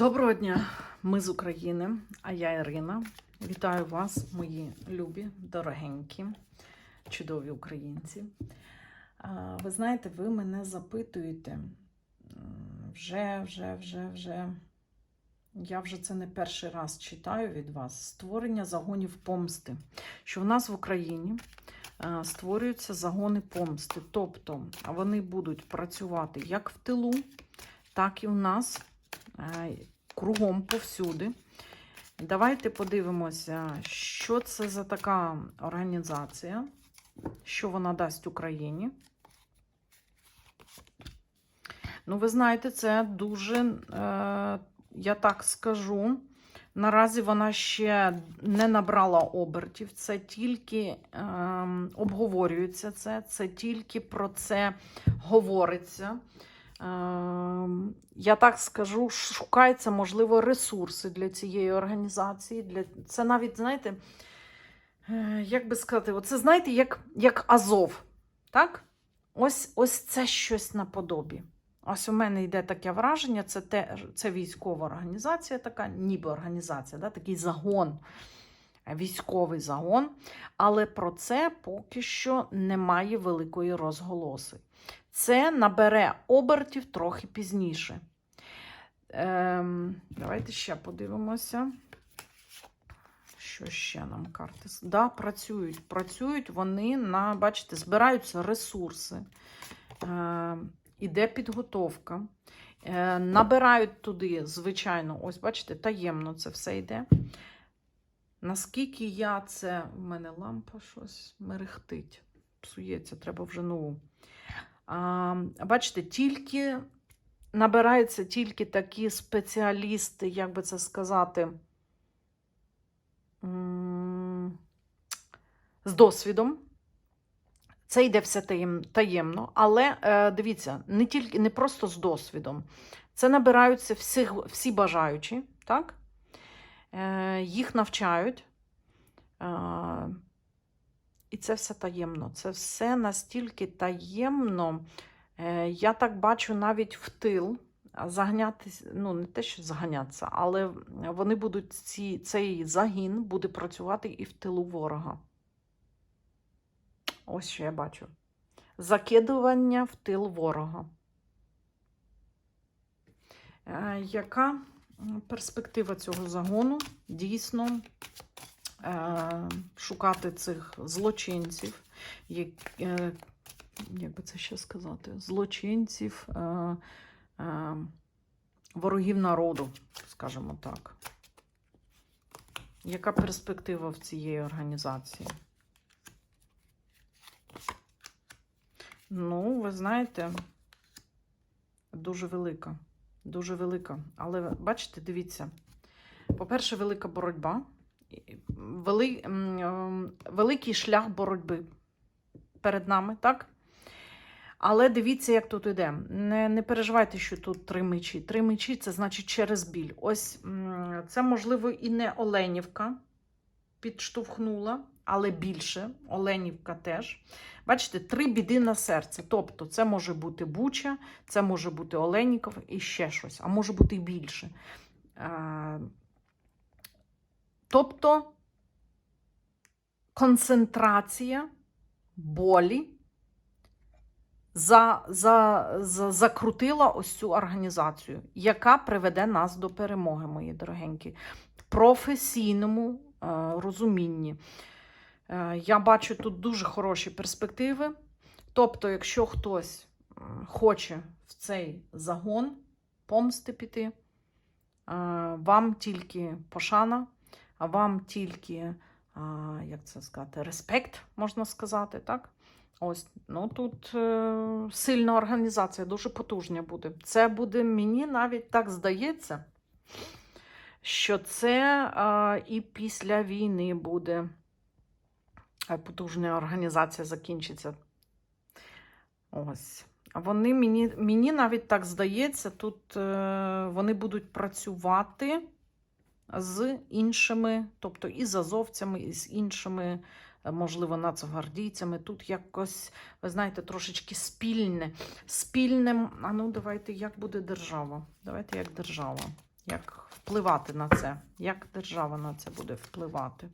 Доброго дня, ми з України, а я Ірина. Вітаю вас, мої любі, дорогенькі, чудові українці. Ви знаєте, ви мене запитуєте вже, вже, вже, вже. Я вже це не перший раз читаю від вас. Створення загонів помсти. Що в нас в Україні створюються загони помсти. Тобто вони будуть працювати як в тилу, так і в нас кругом повсюди. Давайте подивимося, що це за така організація, що вона дасть Україні. Ну, ви знаєте, це дуже, е, я так скажу, наразі вона ще не набрала обертів, це тільки е, обговорюється це, це тільки про це говориться. Ем, Я так скажу, шукаються, можливо, ресурси для цієї організації. Для... Це навіть, знаєте, е, як би сказати, це, знаєте, як, як Азов. Так? Ось, ось це щось наподобі. Ось у мене йде таке враження, це, те, це військова організація, така, ніби організація, да? такий загон, е, військовий загон. Але про це поки що немає великої розголоси. Це набере обертів трохи пізніше. Ем, давайте ще подивимося. Що ще нам карти? Да, працюють. Працюють вони на, бачите, збираються ресурси. Е, іде підготовка. Е, набирають туди, звичайно, ось, бачите, таємно це все йде. Наскільки я це. У мене лампа щось мерехтить. Псується, треба вже нову. Бачите, тільки набираються тільки такі спеціалісти, як би це сказати, з досвідом. Це йде все таємно, але е, дивіться, не тільки не просто з досвідом. Це набираються всіх, всі бажаючі, так? Е, їх навчають. І це все таємно. Це все настільки таємно. Е, Я так бачу навіть в тил заганятися, ну, не те, що заганятися, але вони будуть ці, цей загін буде працювати і в тилу ворога. Ось що я бачу. Закидування в тил ворога. Е, Яка перспектива цього загону? Дійсно, шукати цих злочинців, як, е, як би це ще сказати, злочинців, е, е, ворогів народу, скажімо так. Яка перспектива в цієї організації? Ну, ви знаєте, дуже велика. Дуже велика. Але бачите, дивіться. По-перше, велика боротьба. Вели, ем, великий шлях боротьби перед нами, так? Але дивіться, як тут іде. Не, не переживайте, що тут три мечі. Три мечі це значить через біль. Ось це, можливо, і не Оленівка підштовхнула, але більше. Оленівка теж. Бачите, три біди на серце. Тобто, це може бути Буча, це може бути Оленіков і ще щось, а може бути і більше. Тобто концентрація болі за, за, за, закрутила ось цю організацію, яка приведе нас до перемоги, мої дорогенькі, в професійному е, розумінні. Е, я бачу тут дуже хороші перспективи. Тобто, якщо хтось хоче в цей загон помсти піти, е, вам тільки пошана, а вам тільки, а, як це сказати, респект, можна сказати, так? Ось, ну тут е, сильна організація, дуже потужня буде. Це буде, мені навіть так здається, що це е, і після війни буде потужна організація закінчиться. Ось. Вони мені, мені навіть так здається, тут е, вони будуть працювати з іншими, тобто і з азовцями, і з іншими, е, можливо, нацгвардійцями. Тут якось, ви знаєте, трошечки спільне. Спільним, а ну давайте, як буде держава? Давайте як держава. Як впливати на це? Як держава на це буде впливати?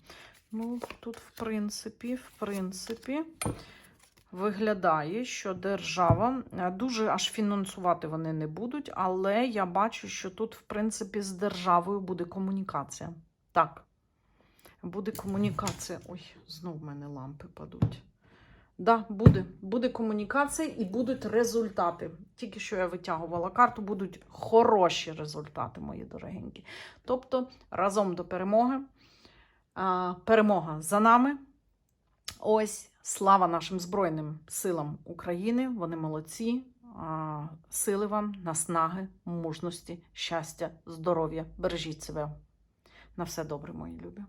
Ну, тут, в принципі, в принципі, виглядає, що держава е, дуже аж фінансувати вони не будуть, але я бачу, що тут, в принципі, з державою буде комунікація. Так. Буде комунікація. Ой, знов в мене лампи падуть. Да, буде. Буде комунікація і будуть результати. Тільки що я витягувала карту, будуть хороші результати, мої дорогенькі. Тобто, разом до перемоги. Перемога за нами. Ось слава нашим Збройним силам України. Вони молодці. Сили вам, наснаги, мужності, щастя, здоров'я. Бережіть себе. На все добре, мої любі.